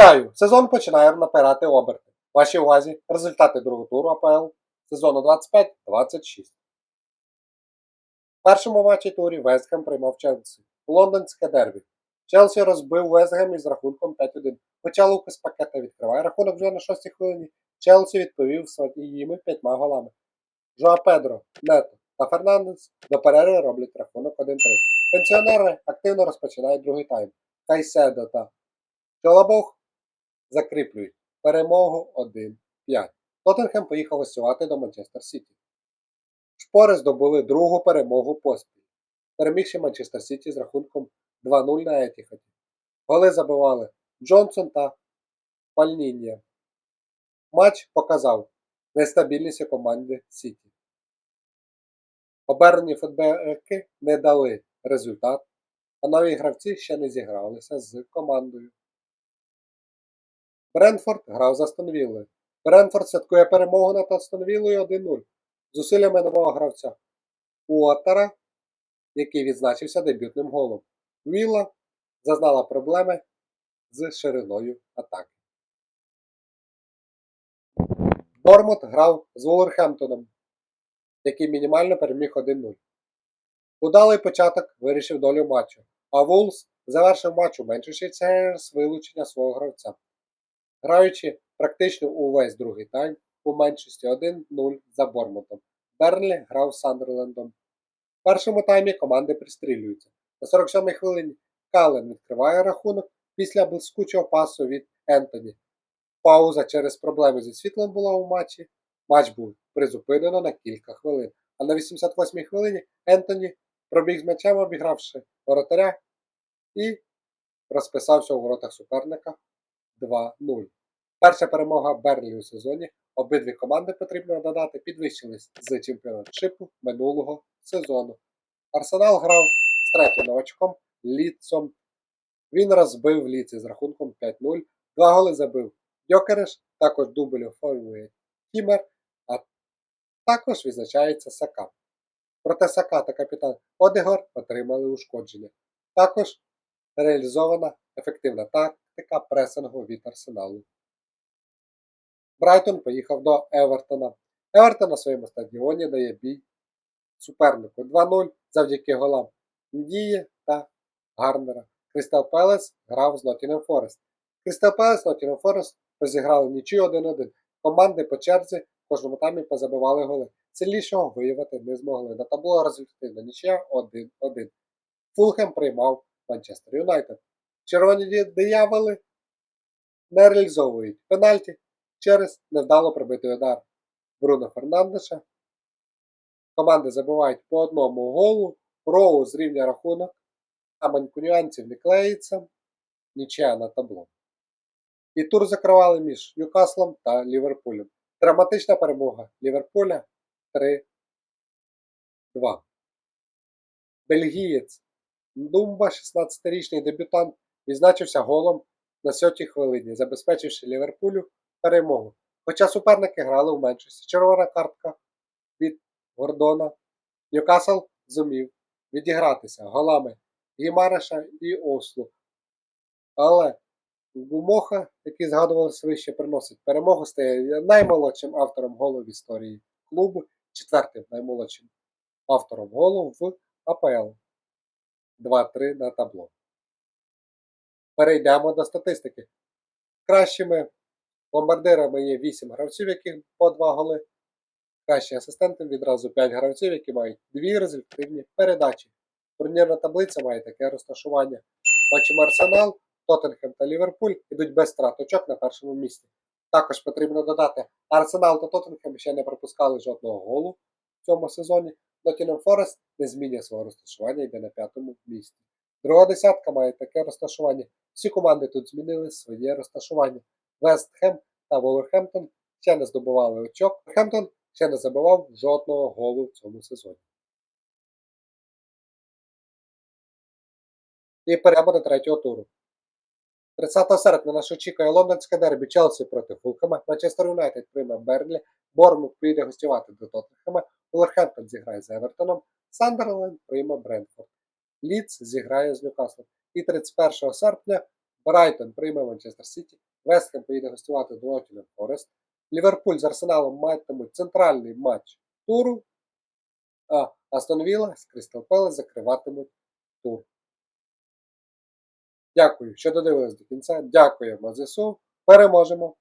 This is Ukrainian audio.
Вітаю! Сезон починає набирати оберти. Вашій увазі результати другого туру АПЛ сезону 25-26. В першому матчі турі Вестхем приймав Челсі. Лондонське дербі. Челсі розбив Вестгем із рахунком 5-1. Хоча Лукас пакета відкриває рахунок вже на 6 хвилині. Челсі відповів своїми п'ятьма голами. Жоа Педро, Нето та Фернандес до перерви роблять рахунок 1-3. Пенсіонери активно розпочинають другий тайм. Кайседо та Чолобох закріплюють перемогу 1-5. Тоттенхем поїхав гостювати до Манчестер Сіті. Шпори здобули другу перемогу поспіль, перемігши Манчестер Сіті з рахунком 2-0 на Етіхаді. Голи забивали Джонсон та Пальнінія. Матч показав нестабільність команди Сіті. Обернені футболки не дали результат, а нові гравці ще не зігралися з командою. Бренфорд грав за Астонвіллою. Бренфорд святкує перемогу над Астонвіллою 1-0 зусиллями нового гравця Уотера, який відзначився дебютним голом. Вілла зазнала проблеми з шириною атаки. Бормут грав з Вулверхемптоном, який мінімально переміг 1-0. Удалий початок вирішив долю матчу, а Вулс завершив матч у уменшивши через вилучення свого гравця граючи практично увесь другий тайм у меншості 1-0 за Бормутом. Бернлі грав з Сандерлендом. В першому таймі команди пристрілюються. На 47-й хвилині Кален відкриває рахунок після блискучого пасу від Ентоні. Пауза через проблеми зі світлом була у матчі. Матч був призупинено на кілька хвилин. А на 88-й хвилині Ентоні пробіг з м'ячем, обігравши воротаря і розписався у воротах суперника 2-0. Перша перемога Берлі у сезоні. Обидві команди потрібно додати підвищились з чемпіоншипу минулого сезону. Арсенал грав з третім новачком Ліцом. Він розбив Ліці з рахунком 5-0. Два голи забив Йокереш, також дубль оформує Хімер, а також відзначається Сака. Проте Сака та капітан Одегор отримали ушкодження. Також реалізована ефективна тактика пресингу від Арсеналу. Брайтон поїхав до Евертона. Евертон на своєму стадіоні дає бій супернику 2-0 завдяки голам Ндії та Гарнера. Кристал Пелес грав з Ноттінгем Форест. Кристал Пелес Ноттінгем Форест розіграли нічию 1-1. Команди по черзі в кожному таймі позабивали голи. Сильнішого виявити не змогли. На табло результативна нічия 1-1. Фулхем приймав Манчестер Юнайтед. Червоні дияволи не реалізовують пенальті через невдало пробитий удар Бруно Фернандеша. Команди забивають по одному голу. Роу зрівня рахунок, а манькуніанців не клеїться. Нічия на табло. І тур закривали між Ньюкаслом та Ліверпулем. Драматична перемога Ліверпуля 3-2. Бельгієць Думба, 16-річний дебютант, відзначився голом на сьотій хвилині, забезпечивши Ліверпулю перемогу. Хоча суперники грали в меншості. Червона картка від Гордона. Ньюкасл зумів відігратися голами Гімареша і Ослу. Але Гумоха, який згадувалося вище, приносить перемогу, стає наймолодшим автором голу в історії клубу, четвертим наймолодшим автором голу в АПЛ. 2-3 на табло. Перейдемо до статистики. Кращими бомбардирами є 8 гравців, яких по 2 голи. Кращі асистенти відразу 5 гравців, які мають 2 результативні передачі. Турнірна таблиця має таке розташування. Бачимо Арсенал, Тоттенхем та Ліверпуль ідуть без страт очок на першому місці. Також потрібно додати, Арсенал та Тоттенхем ще не пропускали жодного голу в цьому сезоні. Ноттінгем Форест не змінює свого розташування, йде на п'ятому місці. Друга десятка має таке розташування. Всі команди тут змінили своє розташування. Вест Хем та Волверхемптон ще не здобували очок. Хемптон ще не забивав жодного голу в цьому сезоні. І перейдемо до третього туру. 30 серпня нас очікує лондонське дербі Челсі проти Фулхема, Манчестер Юнайтед прийме Берлі, Бормут піде гостювати до Тоттенхема, Вулверхемптон зіграє з Евертоном, Сандерленд прийме Брентфорд. Ліц зіграє з Ньюкаслом. І 31 серпня Брайтон прийме Манчестер Сіті, Вестхем поїде гостювати до Ноттінгем Форест, Ліверпуль з Арсеналом матимуть центральний матч туру, а Астон Вілла з Крістал Пелес закриватимуть тур. Дякую, що додивились до кінця. Дякуємо ЗСУ. Переможемо!